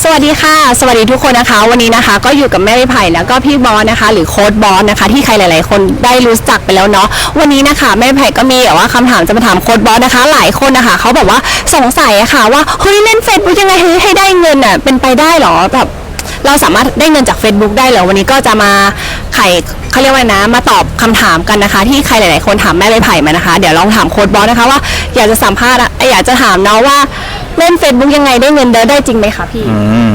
สวัสดีค่ะ สวัสดีทุกคนนะคะ วันนี้นะคะก็อยู่กับแม่ริไผ่แล้วก็พี่บอสนะคะ หรือโค้ดบอสนะคะ ที่ใครหลาย ๆ คนได้รู้จักไปแล้วเนาะวันนี้นะคะแม่ไผ่ก็มีแบบว่าคำถามจะมาถามโค้ดบอสนะคะ หลายคนนะคะเขาแบบว่าสงสัยอะค่ะว่าเฮ้ยเล่นเฟซบุ๊กยังไงให้ให้ได้เงินอะเป็นไปได้เหรอแบบเราสามารถได้เงินจาก Facebook ได้เหรอวันนี้ก็จะมาไขเขาเรียกว่านะ มาตอบคำถามกันนะคะ ที่ใครหลาย ๆ คนถามแม่ไผ่มานะคะ เดี๋ยวลองถามโค้ดบอสนะคะว่าอยากจะสัมภาษณ์อะอยากจะถามเนาะว่า เล่น Facebook ยังไงได้เงินเดือนได้จริงไหมคะพี่ อืม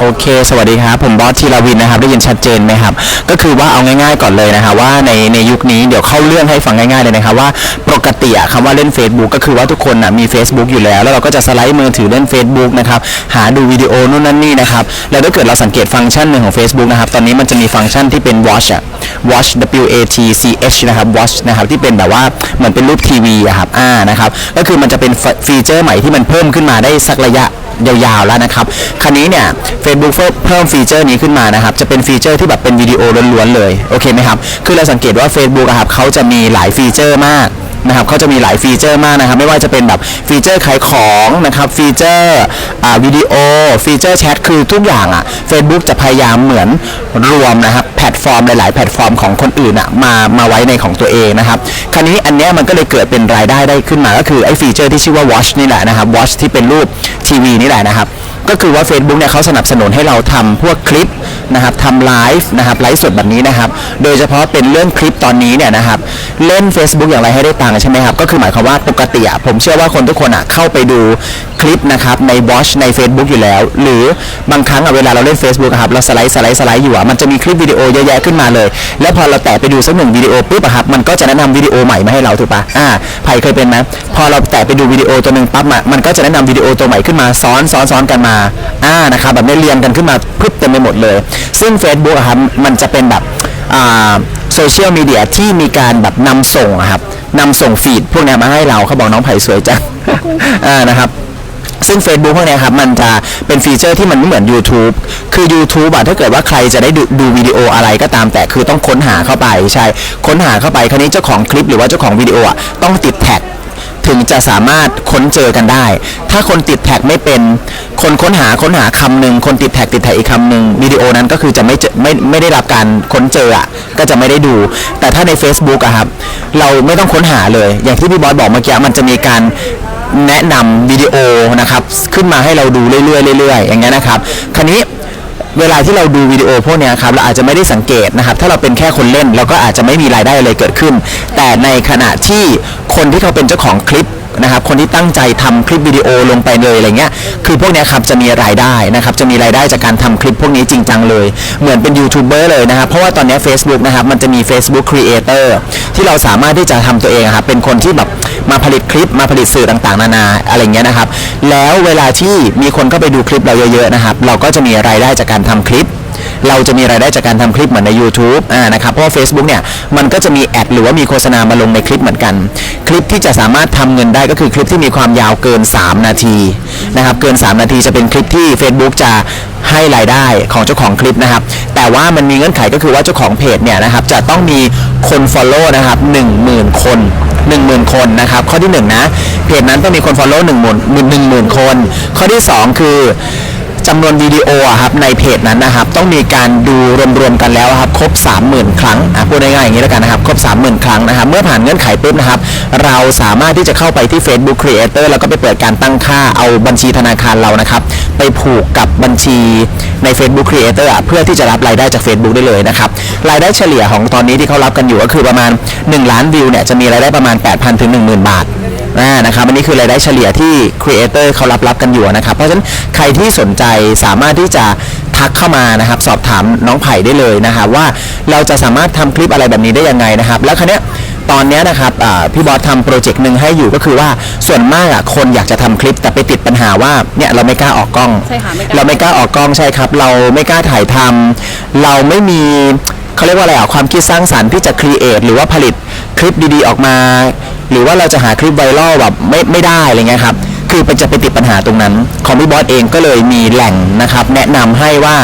โอเค สวัสดีครับ ผมบอสธีรวินนะครับ ได้ยินชัดเจนไหมครับ ก็คือว่าเอาง่ายๆก่อนเลยนะครับว่าในในยุคนี้เดี๋ยวเข้าเรื่องให้ฟังง่ายๆเลยนะครับว่าปกติอะคำว่าเล่น Facebook ก็คือว่าทุกคนนะมี Facebook อยู่แล้ว แล้วเราก็จะสไลด์มือถือเล่น Facebook นะครับ หาดูวิดีโอนู่นนั่นนี่นะครับ แล้วถ้าเกิดเราสังเกตฟังก์ชันหนึ่งของ Facebook นะครับ ตอนนี้มันจะมีฟังก์ชันที่เป็น watch อะ watch w a t c h นะครับ watch นะครับที่เป็นแบบว่าเหมือนเป็นรูปทีวีอะครับอ่านะครับก็คือมันจะเป็นฟีเจอร์ใหม่ที่มันเพิ่มขึ้นมาได้สักระยะ ยาวๆแล้วนะครับคราวนี้เนี่ย Facebook เพิ่มฟีเจอร์นี้ขึ้นมานะครับ จะเป็นฟีเจอร์ที่แบบเป็นวิดีโอล้วนๆเลยโอเคไหมครับคือเราสังเกตว่า Facebook อะครับเขาจะมีหลายฟีเจอร์มากนะครับเขาจะมีหลายฟีเจอร์มากนะครับ ไม่ว่าจะเป็นแบบฟีเจอร์ขายของนะครับ ฟีเจอร์วิดีโอ ฟีเจอร์แชทคือทุกอย่างอะ Facebook จะพยายามเหมือนรวมนะครับ ลตฟอร์มหลาย ๆ แพลตฟอร์มของคนอื่นอะมามาไว้ในของตัวเองนะครับคราวนี้อันเนี้ยมันก็เลยเกิดเป็นรายได้ได้ขึ้นมาก็คือไอ้ฟีเจอร์ที่ชื่อว่า Watch นี่แหละนะครับ Watch ที่เป็นรูปทีวีนี่แหละนะครับก็คือว่า Facebook เนี่ยเขาสนับสนุนให้เราทำพวกคลิปนะครับทำไลฟ์นะครับไลฟ์สดแบบนี้นะครับ โดยเฉพาะเป็นเรื่องคลิปตอนนี้เนี่ยนะครับเล่น Facebook อย่างไรให้ได้ตังค์ใช่ไหมครับ ก็คือหมายความว่าปกติอะผมเชื่อว่าคนทุกคนอะเข้าไปดู ลิปนะครับใน Watch ใน Facebook อยู่แล้ว หรือบางครั้งอะเวลาเราเล่น Facebook อะครับเราสไลด์สไลด์สไลด์อยู่อะมันจะมีคลิปวิดีโอเยอะแยะขึ้นมาเลย แล้วพอเราแตะไปดูสักหนึ่งวิดีโอปุ๊บอะครับมันก็จะแนะนำวิดีโอใหม่มาให้เราถูกปะอ่าไผ่เคยเป็นไหมพอเราแตะไปดูวิดีโอตัวหนึ่งปั๊บอะมันก็จะแนะนำวิดีโอตัวใหม่ขึ้นมาซ้อนซ้อนซ้อนกันมาอ่านะครับแบบนี้เรียงกันขึ้นมาพึบเต็มไปหมดเลย ซึ่ง Facebook อะครับมันจะเป็นแบบอ่าโซเชียลมีเดียที่มีการแบบนำส่งอะครับนำส่งฟีดพวกเนี้ยมาให้เราเขาบอกน้องไผ่สวยจัง อ่านะครับ ซึ่ง Facebook พวกเนี้ยครับมันจะเป็นฟีเจอร์ที่มันไม่เหมือน YouTube คือ YouTube อะถ้าเกิดว่าใครจะได้ดูดูวิดีโออะไรก็ตามแต่คือต้องค้นหาเข้าไปใช่ค้นหาเข้าไปคราวนี้เจ้าของคลิปหรือว่าเจ้าของวิดีโออะต้องติดแท็ก ถึงจะสามารถค้นเจอกันได้ ถ้าคนติดแท็กไม่เป็น คนค้นหาค้นหาคำหนึ่งคนติดแท็กติดแท็กอีกคำหนึ่งวิดีโอนั้นก็คือจะไม่เจอไม่ไม่ได้รับการค้นเจออะก็จะไม่ได้ดู แต่ถ้าใน Facebook อะครับ เราไม่ต้องค้นหาเลย อย่างที่พี่บอสบอกเมื่อกี้มันจะมีการ แนะนำวิดีโอนะครับขึ้นมาให้เราดูเรื่อยๆเรื่อยๆอย่างเงี้ยนะครับคราวนี้เวลาที่เราดูวิดีโอพวกเนี้ยครับเราอาจจะไม่ได้สังเกตนะครับ ถ้าเราเป็นแค่คนเล่นเราก็อาจจะไม่มีรายได้อะไรเกิดขึ้น แต่ในขณะที่คนที่เขาเป็นเจ้าของคลิปนะครับ คนที่ตั้งใจทำคลิปวิดีโอลงไปเลยอะไรเงี้ย คือพวกเนี้ยครับจะมีรายได้นะครับ จะมีรายได้จากการทำคลิปพวกนี้จริงจังเลย เหมือนเป็นยูทูบเบอร์เลยนะครับ เพราะว่าตอนเนี้ย Facebook นะครับ มันจะมี Facebook Creator ที่เราสามารถที่จะทำตัวเองครับ เป็นคนที่แบบ มาผลิตคลิปมาผลิตสื่อต่างๆ นานาอะไรเงี้ยนะครับ แล้วเวลาที่มีคนเข้าไปดูคลิปเราเยอะๆนะครับ เราก็จะมีรายได้จากการทำคลิป เราจะมีรายได้จากการทำคลิปเหมือนใน YouTube อ่านะครับเพราะว่า Facebook เนี่ยมันก็จะมีแอดหรือว่ามีโฆษณามาลงในคลิปเหมือนกัน คลิปที่จะสามารถทำเงินได้ก็คือคลิปที่มีความยาวเกิน 3 นาทีนะครับเกิน 3 นาทีจะเป็นคลิปที่ Facebook จะให้รายได้ของเจ้าของคลิปนะครับ แต่ว่ามันมีเงื่อนไขก็คือว่าเจ้าของเพจเนี่ยนะครับจะต้องมีคน Follow นะครับ10,000 คน 10,000 คนนะครับข้อที่1นะเพจนั้นต้องมีคน Follow 1 0 0 0 0 0คน ข้อที่ 2 คือจำนวนวิดีโออะครับในเพจนั้นนะครับต้องมีการดูรวมๆกันแล้วครับครบ 30,000 ครั้งพูดง่ายๆอย่างนี้แล้วกันนะครับครบ 30,000 ครั้งนะครับเมื่อผ่านเงื่อนไขปุ๊บนะครับเราสามารถที่จะเข้าไปที่ Facebook Creator แล้วก็ไปเปิดการตั้งค่าเอาบัญชีธนาคารเรานะครับ ไปผูกกับบัญชีใน Facebook Creator อะเพื่อที่จะรับรายได้จาก Facebook ได้เลยนะครับ รายได้เฉลี่ยของตอนนี้ที่เขารับกันอยู่ก็คือประมาณ 1 ล้านวิวเนี่ยจะมีรายได้ประมาณ 8,000ถึง10,000 บาทอ่านะครับอันนี้คือรายได้เฉลี่ยที่ครีเอเตอร์เขารับรับกันอยู่นะครับ เพราะฉะนั้นใครที่สนใจสามารถที่จะทักเข้ามานะครับ สอบถามน้องไผ่ได้เลยนะครับว่าเราจะสามารถทำคลิปอะไรแบบนี้ได้ยังไงนะครับ แล้วครั้นี้ย ตอนเนี้ยนะครับอ่าพี่บอสทำโปรเจกต์หนึ่งให้อยู่ก็คือว่าส่วนมากอะคนอยากจะทำคลิปแต่ไปติดปัญหาว่าเนี่ยเราไม่กล้าออกกล้อง ใช่ค่ะไม่กล้า เราไม่กล้าออกกล้องใช่ครับ เราไม่กล้าถ่ายทำเราไม่มีเขาเรียกว่าอะไรอะความคิดสร้างสรรค์ที่จะครีเอทหรือว่าผลิตคลิปดีๆออกมา หรือว่าเราจะหาคลิปไวรัลแบบไม่ไม่ได้อะไรเงี้ยครับคือมันจะไปติดปัญหาตรงนั้น ของพี่บอสเองก็เลยมีแหล่งนะครับ แนะนำให้ว่า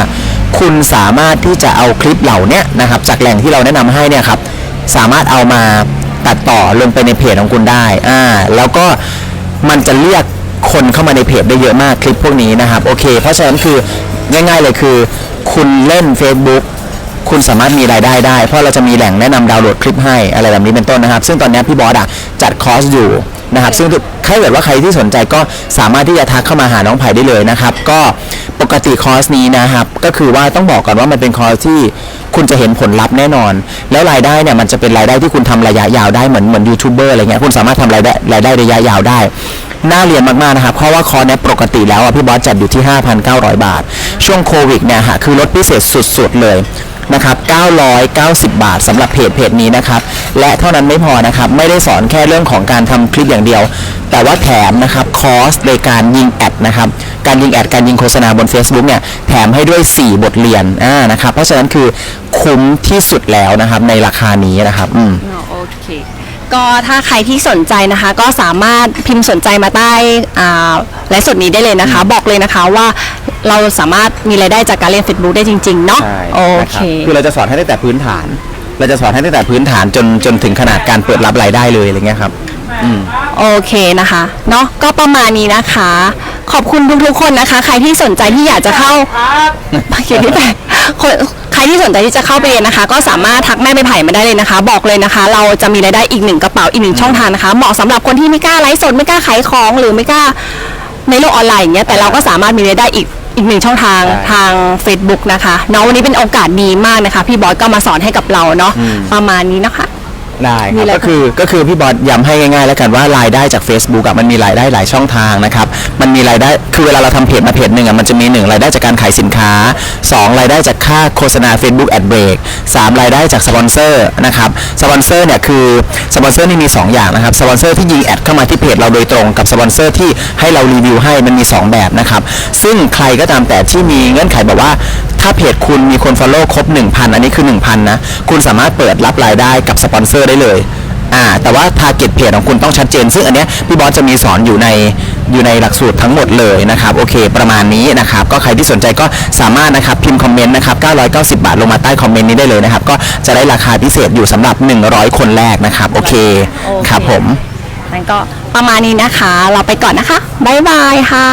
คุณสามารถที่จะเอาคลิปเหล่าเนี้ยนะครับจากแหล่งที่เราแนะนำให้เนี่ยครับ สามารถเอามาตัดต่อลงไปในเพจของคุณได้อ่าแล้วก็มันจะเรียกคนเข้ามาในเพจได้เยอะมากคลิปพวกนี้นะครับโอเค เพราะฉะนั้นคือง่ายๆเลยคือ คุณเล่น Facebook คุณสามารถมีรายได้ได้ เพราะเราจะมีแหล่งแนะนำดาวน์โหลดคลิปให้อะไรแบบนี้เป็นต้นนะครับ ซึ่งตอนนี้พี่บอสอะจัดคอร์สอยู่นะครับ ซึ่งถ้าเกิดว่าใครที่สนใจก็สามารถที่จะทักเข้ามาหาน้องไผ่ได้เลยนะครับ ก็ กติคอร์สนี้นะครับ ก็คือว่าต้องบอกก่อนว่ามันเป็นคอร์สที่คุณจะเห็นผลลัพธ์แน่นอน แล้วรายได้เนี่ยมันจะเป็นรายได้ที่คุณทำระยะยาวได้เหมือนเหมือนยูทูบเบอร์อะไรเงี้ยคุณสามารถทำรายได้รายได้ระยะยาวได้น่าเรียนมาก ๆ นะครับ เพราะว่าคอร์สเนี่ยปกติแล้วอะพี่บอสจัดอยู่ที่ 5,900 บาท ช่วงโควิดเนี่ยฮะคือลดพิเศษสุด ๆ เลย นะครับ 990 บาทสำหรับเพจเพจนี้นะครับ และเท่านั้นไม่พอนะครับ ไม่ได้สอนแค่เรื่องของการทำคลิปอย่างเดียว แต่ว่าแถมนะครับคอร์สในการยิงแอดนะครับ การยิงแอดการยิงโฆษณาบน Facebook เนี่ยแถมให้ด้วย 4 บทเรียนอ่านะครับ เพราะฉะนั้นคือคุ้มที่สุดแล้วนะครับในราคานี้นะครับอืม โอเค ก็ถ้าใครที่สนใจนะคะ ก็สามารถพิมพ์สนใจมาใต้อ่าไลฟ์สดนี้ได้เลยนะคะ บอกเลยนะคะว่าเราสามารถมีรายได้จากการเล่น Facebook ได้จริง ๆ เนาะใช่โอนะเค รับคือเราจะสอนให้ตั้งแต่พื้นฐาน เราจะสอนให้ตั้งแต่พื้นฐานจนจนถึงขนาดการเปิดรับรายได้เลยอะไรเงี้ยครับอืม โอเคนะคะเนาะก็ประมาณนี้นะคะ ขอบคุณทุกๆคนนะคะ ใครที่สนใจที่อยากจะเข้าเขียนที่แปดคนใค รที่สนใจที่จะเข้าไปเรียนนะคะ ก็สามารถทักแม่ไปไผ่มาได้เลยนะคะ บอกเลยนะคะ เราจะมีรายได้อีกหนึ่งกระเป๋าอีกหนึ่งช่องทางนะคะ เหมาะสำหรับคนที่ไม่กล้าไลฟ์สดไม่กล้าขายของหรือไม่กล้าในโลกออนไลน์อย่างเงี้ยแต่เราก็สามารถมีรายได้อีกอีกหนึ่งช่องทางใช่ทาง Facebook นะคะเนาะวันนี้เป็นโอกาสดีมากนะคะ พี่บอสก็มาสอนให้กับเราเนาะประมาณนี้นะคะ ได้คมีรับอะไรก็คือก็คือพี่บอสย้ำให้ง่ายๆ แล้วกันว่ารายได้จาก Facebook อะมันมีรายได้หลายช่องทางนะครับ มันมีรายได้คือเวลาเราทำเพจมาเพจหนึ่งอะมันจะมีหนึ่งรายได้จากการขายสินค้าสองรายได้จากค่าโฆษณา Facebook Ad Break สามรายได้จากสปอนเซอร์นะครับสปอนเซอร์เนี่ยคือสปอนเซอร์นี่มี2อย่างนะครับสปอนเซอร์ที่ยิงแอดเข้ามาที่เพจเราโดยตรงกับสปอนเซอร์ที่ให้เรารีวิวให้มันมี2แบบนะครับซึ่งใครก็ตามแต่ที่มีเงื่อนไขแบบว่า ถ้าเพจคุณมีคน Follow ครบ 1,000 อันนี้คือ 1,000 นะ คุณสามารถเปิดรับรายได้กับสปอนเซอร์ได้เลยอ่าแต่ว่า target เพจของคุณต้องชัดเจน ซึ่งอันเนี้ยพี่บอสจะมีสอนอยู่ในอยู่ในหลักสูตรทั้งหมดเลยนะครับ โอเค ประมาณนี้นะครับ ก็ใครที่สนใจก็สามารถนะครับ พิมพ์คอมเมนต์นะครับ 990 บาทลงมาใต้คอมเมนต์นี้ได้เลยนะครับ ก็จะได้ราคาพิเศษอยู่สำหรับ 100 คนแรกนะครับ โอเค โอเค ครับผมงั้นก็ประมาณนี้นะคะ เราไปก่อนนะคะ บ๊ายบายค่ะ